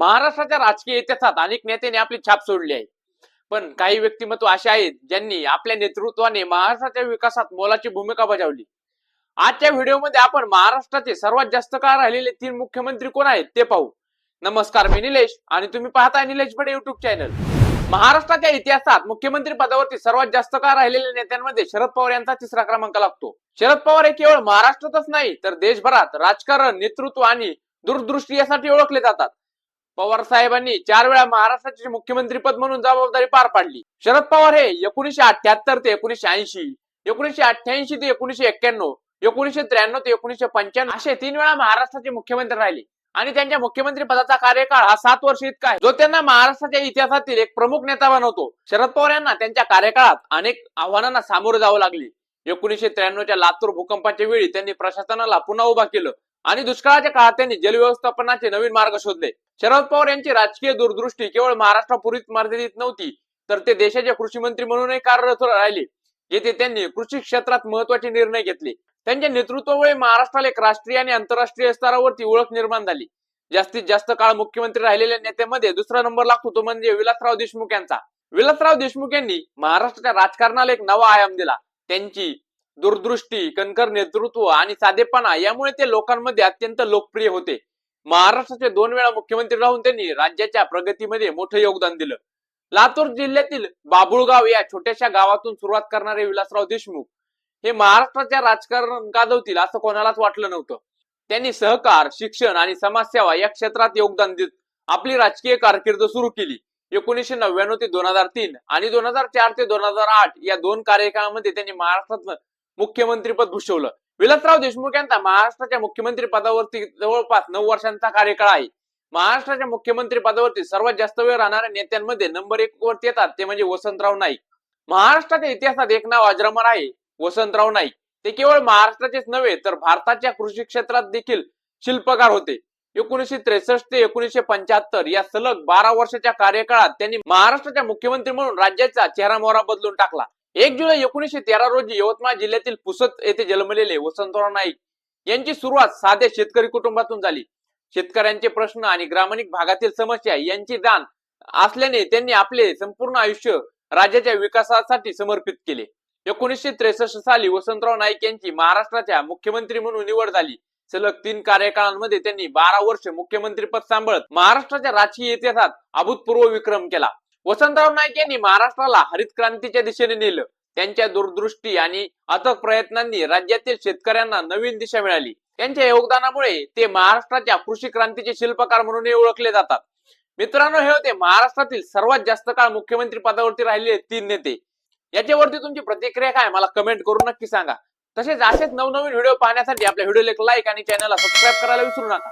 महाराष्ट्राच्या राजकीय इतिहासात अनेक नेत्यांनी आपली छाप सोडली आहे. पण काही व्यक्तिमत्व असे आहेत ज्यांनी आपल्या नेतृत्वाने महाराष्ट्राच्या विकासात मोलाची भूमिका बजावली. आजच्या व्हिडिओमध्ये आपण महाराष्ट्राचे सर्वात जास्त काळ राहिलेले तीन मुख्यमंत्री कोण आहेत ते पाहू. नमस्कार मी निलेश आणि तुम्ही पाहताय निलेश बडे युट्यूब चॅनल महाराष्ट्राच्या इतिहासात मुख्यमंत्री पदावरती सर्वात जास्त काळ राहिलेल्या नेत्यांमध्ये शरद पवार यांचा तिसरा क्रमांक लागतो. शरद पवार हे केवळ महाराष्ट्रातच नाही तर देशभरात राजकारण नेतृत्व आणि दूरदृष्टी यासाठी ओळखले जातात. पवार साहेबांनी चार वेळा महाराष्ट्राचे मुख्यमंत्री पद म्हणून जबाबदारी पार पाडली. शरद पवार हे एकोणीशे अठ्याहत्तर ते एकोणीशे ऐंशी एकोणीशे अठ्ठ्याऐंशी ते एकोणीशे एक्क्याण्णव एकोणीशे त्र्याण्णव ते एकोणीशे पंच्याण्णव असे तीन वेळा महाराष्ट्राचे मुख्यमंत्री राहिले. आणि त्यांच्या मुख्यमंत्री पदाचा कार्यकाळ हा सात वर्ष इतका आहे. जो त्यांना महाराष्ट्राच्या इतिहासातील एक प्रमुख नेता बनवतो. शरद पवार यांना त्यांच्या कार्यकाळात अनेक आव्हानांना सामोरे जावं लागले. एकोणीशे त्र्याण्णवच्या लातूर भूकंपाच्या वेळी त्यांनी प्रशासनाला पुन्हा उभा केलं. आणि दुष्काळाच्या काळात त्यांनी जल व्यवस्थापनाचे नवीन मार्ग शोधले. शरद पवार यांची राजकीय दूरदृष्टी केवळ महाराष्ट्रापुरीच मर्यादित नव्हती तर ते देशाचे कृषी मंत्री म्हणूनही कार्यरत राहिले येथे त्यांनी कृषी क्षेत्रात महत्त्वाचे निर्णय घेतले. त्यांच्या नेतृत्वामुळे महाराष्ट्राला एक राष्ट्रीय आणि आंतरराष्ट्रीय स्तरावरती ओळख निर्माण झाली. जास्तीत जास्त काळ मुख्यमंत्री राहिलेल्या नेत्यामध्ये दुसरा नंबर लागतो तो म्हणजे विलासराव देशमुख यांचा. विलासराव देशमुख यांनी महाराष्ट्राच्या राजकारणाला एक नवा आयाम दिला. त्यांची दूरदृष्टी कणकर नेतृत्व आणि साधेपणा यामुळे ते लोकांमध्ये अत्यंत लोकप्रिय होते. महाराष्ट्राचे दोन वेळा मुख्यमंत्री राहून त्यांनी राज्याच्या प्रगतीमध्ये मोठं योगदान दिलं. लातूर जिल्ह्यातील बाबुळगाव या छोट्याशा गावातून सुरुवात करणारे विलासराव देशमुख हे महाराष्ट्राच्या राजकारण गाजवतील असं कोणालाच वाटलं नव्हतं. त्यांनी सहकार शिक्षण आणि समाजसेवा या क्षेत्रात योगदान देत आपली राजकीय कारकीर्द सुरू केली. एकोणीसशे नव्याण्णव ते दोन हजार तीन आणि दोन हजार चार ते दोन हजार आठ या दोन कार्यकाळामध्ये त्यांनी महाराष्ट्रात मुख्यमंत्रीपद भूषवलं. विलासराव देशमुख यांचा महाराष्ट्राच्या मुख्यमंत्री पदावरती जवळपास नऊ वर्षांचा कार्यकाळ आहे. महाराष्ट्राच्या मुख्यमंत्री पदावरती सर्वात जास्त वेळ राहणाऱ्या नेत्यांमध्ये नंबर एक वरती येतात ते म्हणजे वसंतराव नाईक. महाराष्ट्राच्या इतिहासात एक नाव अजरामर आहे वसंतराव नाईक. ते केवळ महाराष्ट्राचेच नव्हे तर भारताच्या कृषी क्षेत्रात देखील शिल्पकार होते. एकोणीसशे त्रेसष्ट ते एकोणीसशे पंच्याहत्तर या सलग बारा वर्षाच्या कार्यकाळात त्यांनी महाराष्ट्राच्या मुख्यमंत्री म्हणून राज्याचा चेहरा मोहरा बदलून टाकला. एक जुलै एकोणीसशे तेरा रोजी यवतमाळ जिल्ह्यातील पुसत येथे जन्मलेले वसंतराव नाईक यांची सुरुवात साध्या शेतकरी कुटुंबातून झाली. शेतकऱ्यांचे प्रश्न आणि ग्रामीण भागातील समस्या यांची जाण असल्याने त्यांनी आपले संपूर्ण आयुष्य राज्याच्या विकासासाठी समर्पित केले. एकोणीसशे त्रेसष्ट साली वसंतराव नाईक यांची महाराष्ट्राच्या मुख्यमंत्री म्हणून निवड झाली. सलग तीन कार्यकाळांमध्ये त्यांनी बारा वर्ष मुख्यमंत्री पद सांभाळत महाराष्ट्राच्या राजकीय इतिहासात अभूतपूर्व विक्रम केला. वसंतराव नाईक यांनी महाराष्ट्राला हरित क्रांतीच्या दिशेने नेलं. त्यांच्या दूरदृष्टी आणि अथक प्रयत्नांनी राज्यातील शेतकऱ्यांना नवीन दिशा मिळाली. त्यांच्या योगदानामुळे ते महाराष्ट्राच्या कृषी क्रांतीचे शिल्पकार म्हणूनही ओळखले जातात. मित्रांनो हे होते महाराष्ट्रातील सर्वात जास्त काळ मुख्यमंत्री पदावरती राहिलेले तीन नेते. याच्यावरती तुमची प्रतिक्रिया काय? मला कमेंट करून नक्की सांगा. तसेच असेच नवनवीन व्हिडिओ पाहण्यासाठी आपल्या व्हिडिओला एक लाईक आणि चॅनलला सबस्क्राईब करायला विसरू नका.